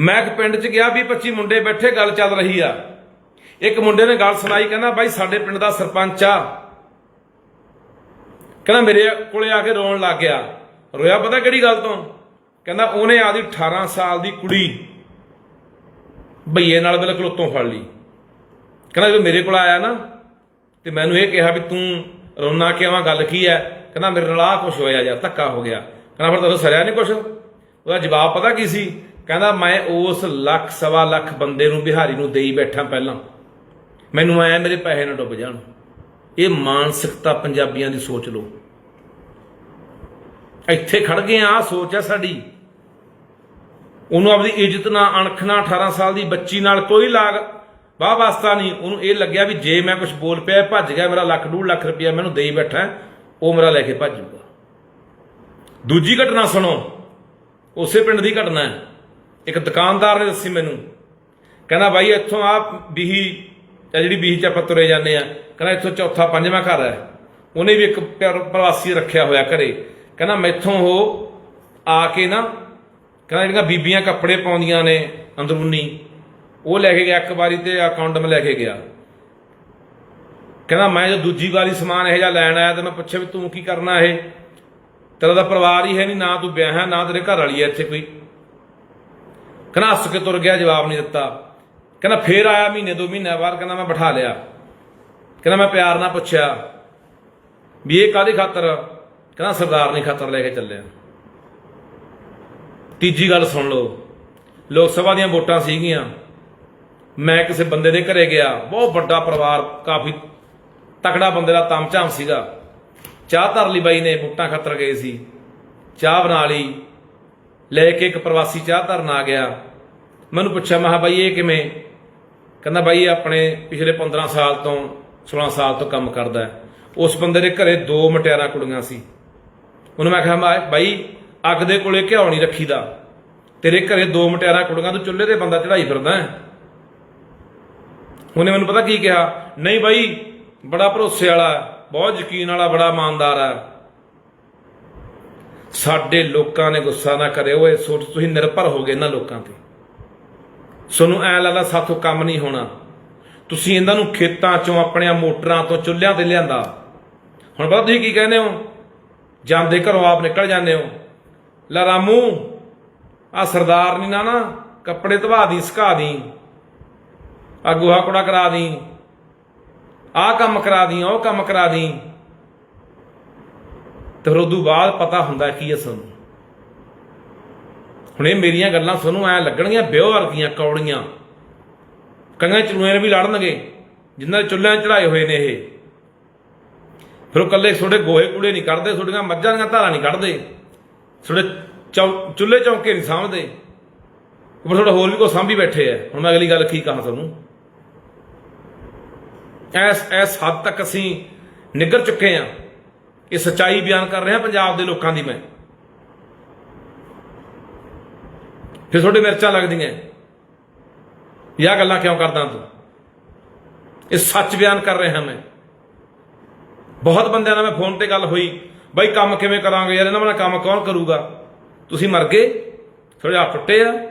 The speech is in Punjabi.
ਮੈਂ ਇੱਕ ਪਿੰਡ 'ਚ ਗਿਆ ਵੀ 25 ਮੁੰਡੇ ਬੈਠੇ, ਗੱਲ ਚੱਲ ਰਹੀ ਆ। ਇੱਕ ਮੁੰਡੇ ਨੇ ਗੱਲ ਸੁਣਾਈ, ਕਹਿੰਦਾ, ਬਾਈ, ਸਾਡੇ ਪਿੰਡ ਦਾ ਸਰਪੰਚ ਆ। ਕਹਿੰਦਾ, ਮੇਰੇ ਕੋਲੇ ਆ ਕੇ ਰੋਣ ਲੱਗ ਗਿਆ। ਰੋਇਆ, ਪਤਾ ਕਿਹੜੀ ਗੱਲ ਤੋਂ? ਕਹਿੰਦਾ, ਉਹਨੇ ਆਦੀ 18 ਸਾਲ ਦੀ ਕੁੜੀ ਭਈਏ ਨਾਲ ਬਿਲਕੁਲ ਉੱਤੋਂ ਫੜ ਲਈ। ਕਹਿੰਦਾ, ਜਦੋਂ ਮੇਰੇ ਕੋਲ ਆਇਆ ਨਾ, ਤੇ ਮੈਨੂੰ ਇਹ ਕਿਹਾ ਵੀ ਤੂੰ ਰੋਣਾ ਕਿਉਂ ਗੱਲ ਕੀ ਹੈ ਕਹਿੰਦਾ, ਮੇਰੇ ਨਾਲ ਆ ਕੁਝ ਹੋਇਆ ਯਾਰ, ਧੱਕਾ ਹੋ ਗਿਆ। ਕਹਿੰਦਾ, ਫਿਰ ਤਦੋਂ ਸਰਿਆ ਨਹੀਂ ਕੁਛ? ਉਹਦਾ ਜਵਾਬ ਪਤਾ ਕੀ ਸੀ? ਕਹਿੰਦਾ, ਮੈਂ ਉਸ ਲੱਖ, ਸਵਾ ਲੱਖ ਬੰਦੇ ਨੂੰ ਬਿਹਾਰੀ ਨੂੰ ਦੇਈ ਬੈਠਾ ਪਹਿਲਾਂ। ਮੈਨੂੰ ਆਇਆ ਮੇਰੇ ਪੈਸੇ ਨਾ ਡੁੱਬ ਜਾਣ। ਇਹ ਮਾਨਸਿਕਤਾ ਪੰਜਾਬੀਆਂ ਦੀ ਸੋਚ ਲਓ। ਇੱਥੇ ਖੜ ਗਏ ਆ, ਆਹ ਸੋਚ ਆ ਸਾਡੀ। ਉਹਨੂੰ ਆਪਣੀ ਇੱਜ਼ਤ ਨਾਲ, ਅਣਖ ਨਾਲ 18 ਸਾਲ ਦੀ ਬੱਚੀ ਨਾਲ ਕੋਈ ਲਾਗ ਵਾਹ ਵਾਸਤਾ ਨਹੀਂ। ਉਹਨੂੰ ਇਹ ਲੱਗਿਆ ਵੀ ਜੇ ਮੈਂ ਕੁਝ ਬੋਲ ਪਿਆ ਭੱਜ ਗਿਆ ਮੇਰਾ ਲੱਖ, ਡੂਢ ਲੱਖ ਰੁਪਇਆ ਮੈਨੂੰ ਦੇਈ ਬੈਠਾ, ਉਹ ਮੇਰਾ ਲੈ ਕੇ ਭੱਜੂਗਾ ਦੂਜੀ ਘਟਨਾ ਸੁਣੋ। ਉਸੇ ਪਿੰਡ ਦੀ ਘਟਨਾ ਹੈ। ਇੱਕ ਦੁਕਾਨਦਾਰ ਨੇ ਦੱਸੀ ਮੈਨੂੰ। ਕਹਿੰਦਾ ਬਾਈ ਇੱਥੋਂ ਆ ਬੀਹੀ ਜਿਹੜੀ ਬੀਹੀ ਚ ਆਪਾਂ ਤੁਰੇ ਜਾਂਦੇ ਆ ਕਹਿੰਦਾ, ਇੱਥੋਂ ਚੌਥਾ ਪੰਜਵਾਂ ਘਰ ਹੈ। ਉਹਨੇ ਵੀ ਇੱਕ ਪਿਆਰ- ਪ੍ਰਵਾਸੀ ਰੱਖਿਆ ਹੋਇਆ ਘਰੇ। ਕਹਿੰਦਾ, ਮੈਥੋਂ ਉਹ ਆ ਕੇ ਨਾ, ਕਹਿੰਦਾ, ਜਿਹੜੀਆਂ ਬੀਬੀਆਂ ਕੱਪੜੇ ਪਾਉਂਦੀਆਂ ਨੇ ਅੰਦਰੂਨੀ, ਉਹ ਲੈ ਕੇ ਗਿਆ, ਇੱਕ ਵਾਰੀ ਤੇ ਅਕਾਊਂਟ ਕੰਡਮ ਲੈ ਕੇ ਗਿਆ। ਕਹਿੰਦਾ, ਮੈਂ ਜਦੋਂ ਦੂਜੀ ਵਾਰੀ ਸਮਾਨ ਇਹ ਜਿਹਾ ਲੈਣ ਆਇਆ ਤੇ ਮੈਂ ਪੁੱਛਿਆ ਵੀ ਤੂੰ ਕੀ ਕਰਨਾ ਇਹ? ਤੇਰਾ ਤਾਂ ਪਰਿਵਾਰ ਹੀ ਹੈ ਨਹੀਂ, ਨਾ ਤੂੰ ਵਿਆਹ ਹੈ, ਨਾ ਤੇਰੇ ਘਰ ਵਾਲੀ ਹੈ ਇੱਥੇ ਕੋਈ। ਕਹਿੰਦਾ ਹੱਸ ਕੇ ਤੁਰ ਗਿਆ, ਜਵਾਬ ਨਹੀਂ ਦਿੱਤਾ। ਕਹਿੰਦਾ ਫੇਰ ਆਇਆ ਮਹੀਨੇ ਦੋ ਮਹੀਨੇ ਬਾਅਦ, ਕਹਿੰਦਾ ਮੈਂ ਬਿਠਾ ਲਿਆ। ਕਹਿੰਦਾ ਮੈਂ ਪਿਆਰ ਨਾਲ ਪੁੱਛਿਆ ਵੀ ਇਹ ਕਾਹਦੀ ਖਾਤਰ? ਕਹਿੰਦਾ ਸਰਦਾਰ ਨਹੀਂ ਖਾਤਰ ਲੈ ਕੇ ਚੱਲਿਆ। ਤੀਜੀ ਗੱਲ ਸੁਣ ਲਓ। ਲੋਕ ਸਭਾ ਦੀਆਂ ਵੋਟਾਂ ਸੀਗੀਆਂ। ਮੈਂ ਕਿਸੇ ਬੰਦੇ ਦੇ ਘਰੇ ਗਿਆ। ਬਹੁਤ ਵੱਡਾ ਪਰਿਵਾਰ, ਕਾਫੀ ਤਕੜਾ ਬੰਦੇ ਦਾ ਤਮਝਾਮ ਸੀਗਾ। ਚਾਹ ਧਰ ਲਈ ਬਾਈ ਨੇ, ਵੋਟਾਂ ਖਾਤਰ ਗਏ ਸੀ। ਚਾਹ ਬਣਾ ਲਈ। ਲੈ ਕੇ ਇੱਕ ਪ੍ਰਵਾਸੀ ਚਾਹ ਧਰਨ ਆ ਗਿਆ। ਮੈਨੂੰ ਪੁੱਛਿਆ ਮੈਂ ਕਿਹਾ ਬਾਈ, ਇਹ ਕਿਵੇਂ? ਕਹਿੰਦਾ, ਬਾਈ ਆਪਣੇ ਪਿਛਲੇ 15 ਸਾਲ ਤੋਂ 16 ਸਾਲ ਤੋਂ ਕੰਮ ਕਰਦਾ ਉਸ ਬੰਦੇ ਦੇ ਘਰੇ ਦੋ ਮਟਿਆਰਾਂ ਕੁੜੀਆਂ ਸੀ। ਉਹਨੂੰ ਮੈਂ ਕਿਹਾ ਮੈਂ- ਬਾਈ, ਅੱਗ ਦੇ ਕੋਲੇ ਘਿਓ ਨਹੀਂ ਰੱਖੀਦਾ। ਤੇਰੇ ਘਰੇ ਦੋ ਮਟਿਆਰਾਂ ਕੁੜੀਆਂ ਤੂੰ ਚੁੱਲ੍ਹੇ ਤੇ ਬੰਦਾ ਚੜਾਈ ਫਿਰਦਾ ਉਹਨੇ ਮੈਨੂੰ ਪਤਾ ਕੀ ਕਿਹਾ? ਨਹੀਂ ਬਾਈ, ਬੜਾ ਭਰੋਸੇ ਵਾਲਾ ਬਹੁਤ ਯਕੀਨ ਵਾਲਾ, ਬੜਾ ਇਮਾਨਦਾਰ ਹੈ। ਸਾਡੇ ਲੋਕਾਂ ਨੇ ਗੁੱਸਾ ਨਾ ਕਰਿਓ ਇਹ ਸੋਚ, ਤੁਸੀਂ ਨਿਰਭਰ ਹੋ ਗਏ ਇਹਨਾਂ ਲੋਕਾਂ ਤੇ। ਤੁਹਾਨੂੰ ਐ ਲੱਗਦਾ ਸਾਥੋਂ ਕੰਮ ਨਹੀਂ ਹੋਣਾ। ਤੁਸੀਂ ਇਹਨਾਂ ਨੂੰ ਖੇਤਾਂ ਚੋਂ, ਆਪਣੀਆਂ ਮੋਟਰਾਂ ਤੋਂ ਚੁੱਲ੍ਹਿਆਂ ਤੇ ਲਿਆਂਦਾ। ਹੁਣ ਪਤਾ ਤੁਸੀਂ ਕੀ ਕਹਿੰਦੇ ਹੋ? ਜਾਂਦੇ ਘਰੋਂ ਆਪ ਨਿਕਲ ਜਾਂਦੇ ਹੋ। ਲੈ ਰਾਮੂ ਆ ਸਰਦਾਰ ਨਹੀਂ ਨਾ ਨਾ, ਕੱਪੜੇ ਧਵਾ ਦੀ, ਸੁਕਾ ਦੀ। ਆ ਗੁਹਾ ਕੁੜਾ ਕਰਾ ਦੀ। ਆ ਕੰਮ ਕਰਾ ਦੀ, ਉਹ ਕੰਮ ਕਰਾ ਦੀ। ਤੇ ਫਿਰ ਉਦੋਂ ਬਾਅਦ ਪਤਾ ਹੁੰਦਾ ਕੀ ਹੈ ਸਾਨੂੰ। ਹੁਣ ਇਹ ਮੇਰੀਆਂ ਗੱਲਾਂ ਤੁਹਾਨੂੰ ਐ ਲੱਗਣਗੀਆਂ ਬਿਓ ਵਰਗੀਆਂ ਕੌੜੀਆਂ। ਕੰਗਾਂ ਚਲੂਆਂ ਵੀ ਲੜਨਗੇ, ਜਿਨ੍ਹਾਂ ਦੇ ਚੁੱਲ੍ਹਿਆਂ 'ਚ ਚੜਾਏ ਹੋਏ ਨੇ ਇਹ। ਫਿਰ ਉਹ ਕੱਲੇ ਤੁਹਾਡੇ ਗੋਹੇ ਕੂੜੇ ਨਹੀਂ ਕੱਢਦੇ, ਤੁਹਾਡੀਆਂ ਮੱਝਾਂ ਦੀਆਂ ਧਾਰਾਂ ਨਹੀਂ ਕੱਢਦੇ, ਤੁਹਾਡੇ ਚੌ- ਚੁੱਲ੍ਹੇ ਚੌਂਕੇ ਨਹੀਂ ਸਾਂਭਦੇ। ਉੱਪਰ ਤੁਹਾਡਾ ਹੋਰ ਵੀ ਕੋਈ ਸਾਂਭੀ ਬੈਠੇ ਆ। ਹੁਣ ਮੈਂ ਅਗਲੀ ਗੱਲ ਕੀ ਕਹਾਂ ਤੁਹਾਨੂੰ? ਐਸ ਐਸ ਹੱਦ ਤੱਕ ਅਸੀਂ ਨਿਗਰ ਚੁੱਕੇ ਆ। ਇਹ ਸੱਚਾਈ ਬਿਆਨ ਕਰ ਰਿਹਾ ਪੰਜਾਬ ਦੇ ਲੋਕਾਂ ਦੀ ਮੈਂ। ਫਿਰ ਤੁਹਾਡੇ ਮਿਰਚਾਂ ਲੱਗਦੀਆਂ। ਇਹ ਗੱਲਾਂ ਕਿਉਂ ਕਰਦਾ ਤੂੰ? ਇਹ ਸੱਚ ਬਿਆਨ ਕਰ ਰਿਹਾ ਮੈਂ। ਬਹੁਤ ਬੰਦਿਆਂ ਨਾਲ ਮੈਂ ਫੋਨ ਤੇ ਗੱਲ ਹੋਈ, ਬਾਈ ਕੰਮ ਕਿਵੇਂ ਕਰਾਂਗੇ ਯਾਰ, ਇਹਨਾਂ ਨਾਲ ਕੰਮ ਕੌਣ ਕਰੂਗਾ? ਤੁਸੀਂ ਮਰ ਗਏ ਥੋੜੇ ਹੱਥ ਟੁੱਟੇ ਆ।